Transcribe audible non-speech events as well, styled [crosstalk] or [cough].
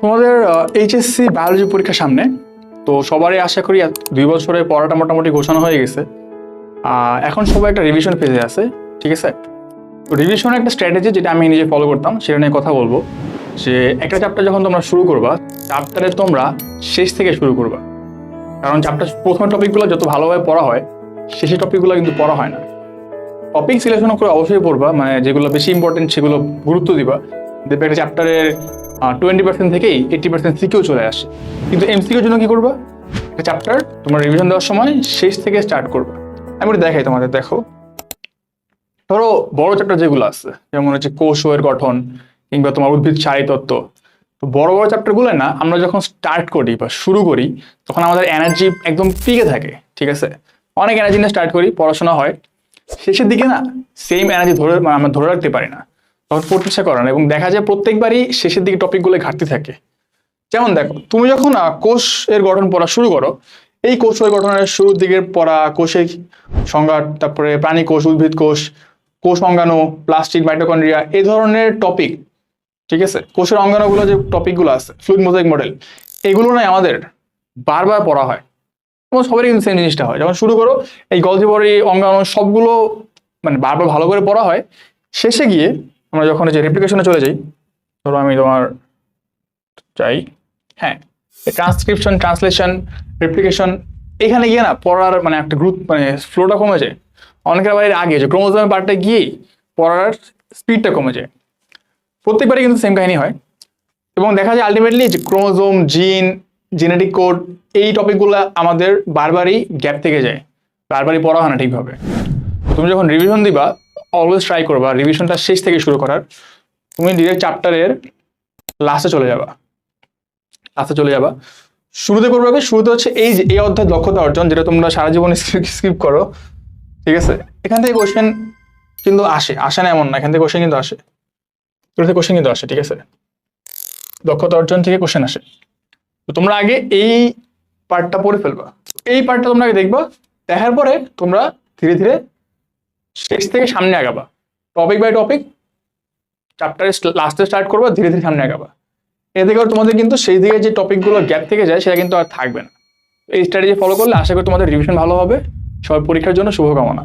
তোমাদের HSC biology পরীক্ষার সামনে, তো সবারই আশা করি দুই বছরে পড়াটা মোটামুটি ঘোষণা হয়ে গেছে। এখন সবাই একটা রিভিশন ফেজে আছে, ঠিক আছে? তো রিভিশন একটা স্ট্র্যাটেজি যেটা আমি নিজে ফলো করতাম, সেটা নিয়ে কথা বলব। যে একটা চ্যাপ্টার যখন তোমরা শুরু করবা চ্যাপ্টারে তোমরা শেষ থেকে শুরু করবা। কারণ চ্যাপ্টার প্রথম টপিকগুলো যত ভালোভাবে পড়া হয় শেষের টপিকগুলো কিন্তু পড়া হয় না। টপিক সিলেকশন করে অবশ্যই পড়বা মানে যেগুলো বেশি ইম্পর্টেন্ট সেগুলো গুরুত্ব দিবা। দেখবে একটা চ্যাপ্টারের টোয়েন্টি পার্সেন্ট থেকেই এইটি পার্সেন্ট সিকিউ চলে আসে। কিন্তু এমসিকিউর জন্য কি করবা? একটা চ্যাপ্টার তোমার রিভিশন দেওয়ার সময় শেষ থেকে স্টার্ট করবা। আমি ওটা দেখাই তোমাদের, দেখো। ধরো, বড় চ্যাপ্টার যেগুলো আছে, যেমন হচ্ছে কোষ ও গঠন, কিংবা তোমার উদ্ভিদ তত্ত্ব তো বড় বড় চ্যাপ্টারগুলো না, আমরা যখন স্টার্ট করি বা শুরু করি, তখন আমাদের এনার্জি একদম পিকে থাকে, ঠিক আছে? অনেক এনার্জি নিয়ে স্টার্ট করি, পড়াশোনা হয়। শেষের দিকে না সেম এনার্জি ধরে মানে আমরা ধরে রাখতে পারি না। তখন পড়তে ইচ্ছা এবং দেখা যায় প্রত্যেকবারই শেষের দিকে টপিকগুলো ঘাটতি থাকে। যেমন দেখো, তুমি যখন কোষ এর গঠন পড়া শুরু করো, এই কোষ এর গঠনের শুরুর দিকের পড়া কোষের সংজ্ঞা, তারপরে প্রাণী কোষ, উদ্ভিদ কোষ কোষ অঙ্গাণু প্লাস্টিক মাইটোকন্ড্রিয়া এই ধরনের টপিক ঠিক আছে? কোষের অঙ্গাণুগুলো যে টপিকগুলো আছে ফ্লুইড মোজাইক মডেল এগুলো নয় আমাদের বারবার পড়া হয়। এবং সবারই কিন্তু সেম জিনিসটা হয়। যখন শুরু করো, এই গলজিবরি অঙ্গাণু সবগুলো মানে বারবার ভালো করে পড়া হয়। শেষে গিয়ে আমরা যখন যে রেপ্লিকেশনে চলে যাই, ধরো আমি তোমার চাই হ্যাঁ ট্রান্সক্রিপশন ট্রান্সলেশন রেপ্লিকেশন এখানে গিয়ে না পড়ার মানে একটা গ্রুপ মানে ফ্লোটা কমে যায়। অনেকের এর আগে যে ক্রোমোজোমের পার্টটা গিয়েই পড়ার স্পিডটা কমে যায়। প্রত্যেকবারই কিন্তু সেম কাহিনী হয়। এবং দেখা যায় আলটিমেটলি যে ক্রোমোজোম জিন জেনেটিক কোড এই টপিকগুলো আমাদের বারবারই গ্যাপ থেকে যায়। বারবারই পড়া হয় না ঠিকভাবে। তুমি যখন রিভিশন দিবা অলওয়েজ ট্রাই করবা রিভিশনটা শেষ থেকে শুরু করার। তুমি ডিরেক্ট চ্যাপ্টারের লাস্টে চলে যাবা। লাস্টে চলে যাবা। শুরুতে করবে? শুরুতে হচ্ছে এই যে, এই অধ্যায় দক্ষতা অর্জন, যেটা তোমরা সারা জীবন [laughs] স্কিপ করো, ঠিক আছে? এখান থেকে কোশ্চেন কিন্তু আসে আসে না এমন না, এখান থেকে কোশ্চেন কিন্তু আসে। এখান থেকে কোশ্চেন কিন্তু আসে, ঠিক আছে? দক্ষতা অর্জন থেকে কোশ্চেন আসে। তো তোমরা আগে এই পার্টটা পড়ে ফেলবা। এই পার্টটা তোমরা আগে দেখবা, দেখার পরে তোমরা ধীরে ধীরে শেষ থেকে সামনে আগাবা। টপিক বাই টপিক চ্যাপ্টারে লাস্টে স্টার্ট করবা, ধীরে ধীরে সামনে আগাবা। এতে করে তোমাদের কিন্তু সেই দিকে যে টপিকগুলো গ্যাপ থেকে যায়, সেটা কিন্তু আর থাকবে না। এই স্ট্র্যাটেজি ফলো করলে আশা করি তোমাদের রিভিশন ভালো হবে। সবাই পরীক্ষার জন্য শুভকামনা।